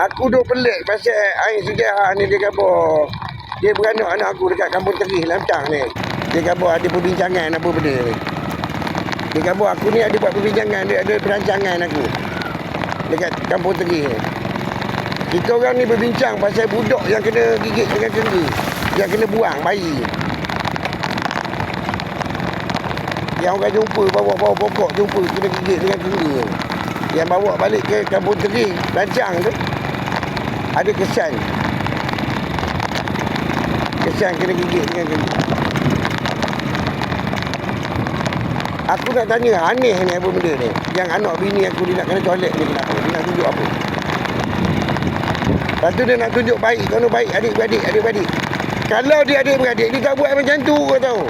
Aku duk pelik pasal air sejarah ni dia kata dia beranak anak aku dekat kampung Terih Lantang ni. Dia kata ada perbincangan apa benda ni. Dia kata aku ni ada buat perbincangan, dia ada perancangan aku. Dekat kampung Terih ni. Kita orang ni berbincang pasal budak yang kena gigit dengan kendi. Yang kena buang bayi. Yang orang jumpa bawa-bawa pokok jumpa kena gigit dengan kendi. Yang bawa balik ke kampung Terih, Lancang tu. Ada kesan. Kesan kena gigit dengan kendi. Aku nak tanya aneh ni apa benda ni. Yang anak bini aku dia nak kena colek ni kenapa? Dia nak tunjuk apa? Lepas tu dia nak tunjuk baik. Kau baik adik-beradik, adik-beradik. Kalau dia adik-beradik, dia tak buat macam tu kau tahu.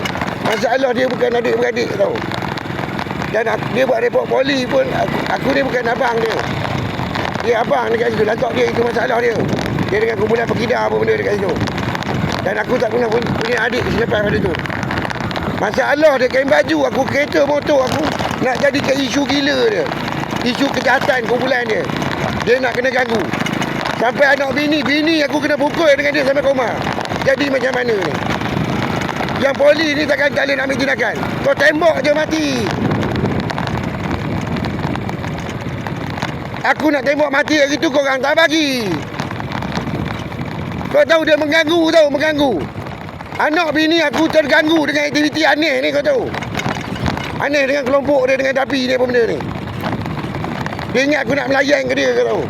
Masalah dia bukan adik-beradik kau tahu. Dan aku, dia buat report poli pun, aku, aku ni bukan abang dia. Dia abang dekat situ. Lantak dia, itu masalah dia. Dia dengan kumpulan pekidah apa benda dekat situ. Dan aku tak pernah punya, adik selepas pada tu. Masalah dia kain baju, aku kereta motor aku nak jadikan isu gila dia. Isu kejahatan kumpulan dia. Dia nak kena ganggu. Sampai anak bini, bini aku kena pukul dengan dia sampai koma. Jadi macam mana ni? Yang poli ni takkan tak boleh nak ambil tindakan. Kau tembak je mati. Aku nak tembak mati hari tu korang tak bagi. Kau tahu dia mengganggu tahu, mengganggu. Anak bini aku terganggu dengan aktiviti aneh ni kau tahu. Aneh dengan kelompok dia dengan dapi ni apa benda ni. Dia ingat aku nak melayan ke dia kau tahu.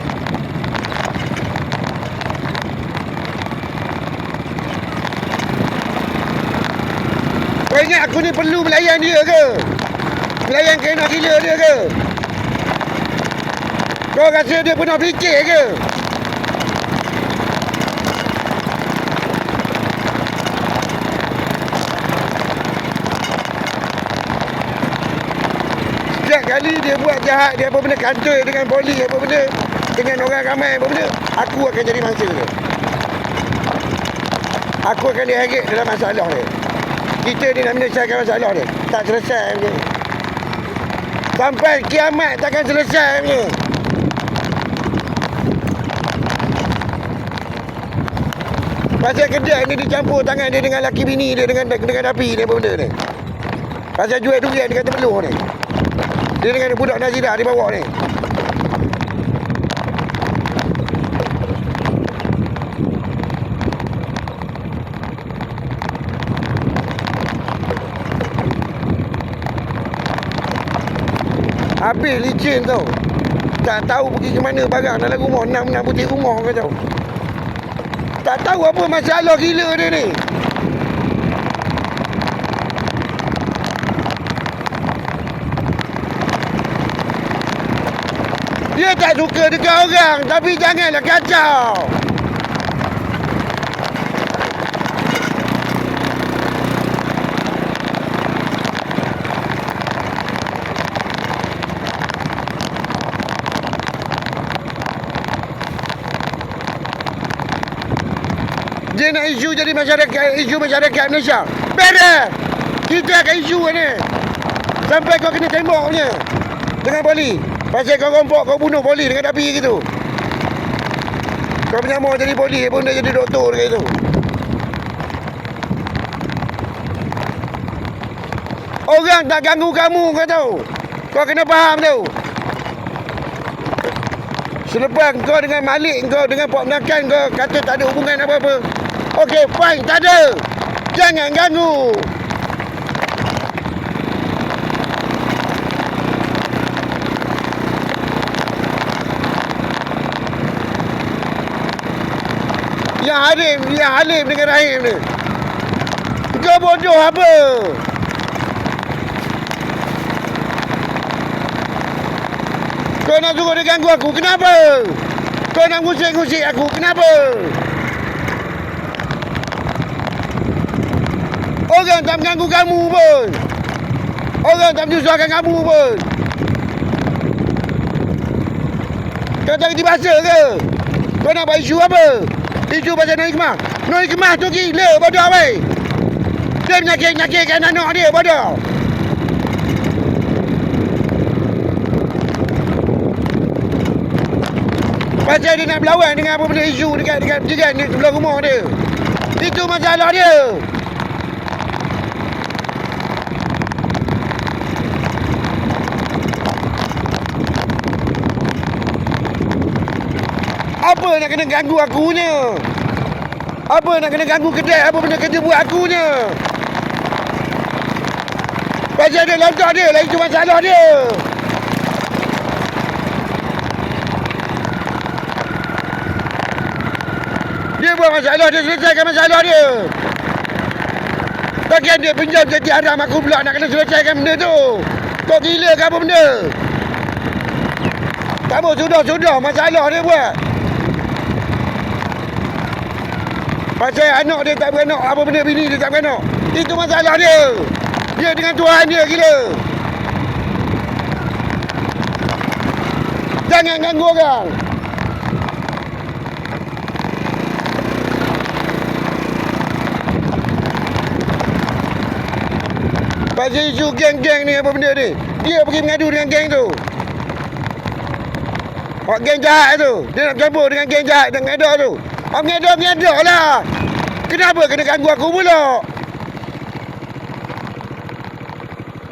Kau ingat aku ni perlu melayan dia ke? Melayan kena gila dia ke? Kau rasa dia pernah fikir ke? Setiap kali dia buat jahat Dia apa benda kantoi dengan poli Apa benda Dengan orang ramai apa benda Aku akan jadi mangsa dia. Aku akan diheret dalam masalah dia. Kita ni nak menyelesaikan masalah dia. Tak selesai punya Sampai kiamat takkan selesai punya Pasal kedai ni dicampur tangan dia dengan laki bini dia dengan dengan api ni apa benda ni. Pasal jual durian dekat Temeluh ni. Dia dengan budak Nazira dia bawa ni. Habis licin tau. Tak tahu pergi ke mana barang dalam rumah. Nak putih rumah ke tau. Tak tahu apa masalah gila dia ni. Dia tak suka dekat orang tapi janganlah kacau. Nak isu jadi masyarakat isu masyarakat Malaysia. Beres. Kita akan isu ni. Sampai kau kena tembak punya. Dengan poli. Pasal kau rompok kau bunuh poli dengan api gitu. Kau menyamar jadi poli pun dia jadi doktor dekat itu. Orang tak ganggu kamu kau tahu. Kau kena faham tu. Selepas kau dengan Malik kau dengan Pak Menakan kau kata tak ada hubungan apa-apa. Okey, fine, tak ada. Jangan ganggu. Yang Halim, yang Halim dengan Rahim ni. Kau bodoh apa? Kau nak suruh dia ganggu aku, kenapa? Kau nak ngusik-ngusik aku, kenapa? Orang tak mengganggu kamu pun. Orang tak menyusahkan kamu pun. Kau tak kerti bahasa ke? Kau nak buat isu apa? Isu pasal Nur Hikmah. Nur Hikmah tu gila, bodoh weh. Dia menyakit-nyakitkan anak dia, bodoh. Pasal dia nak berlawan dengan apa benda isu dekat dekat jiran dia sebelah rumah dia. Itu masalah dia. Apa nak kena ganggu akunya? Apa nak kena ganggu kedai apa benda kerja buat akunya? Pasal dia lontar dia lah itu masalah dia. Dia buat masalah dia selesaikan masalah dia. Bagian dia pinjam jadi haram aku pula nak kena selesaikan benda tu. Kau gila ke apa benda? Tak apa sudah-sudah masalah dia buat. Pasal anak dia tak beranak apa benda bini dia tak beranak. Itu masalah dia. Dia dengan Tuhan dia gila. Jangan ganggu orang. Pasal isu geng-geng ni apa benda ni. Dia pergi mengadu dengan geng tu. Orang geng jahat tu. Dia nak campur dengan geng jahat dan ngedok tu. Ngedok ngedok lah. Kenapa kena ganggu aku pula?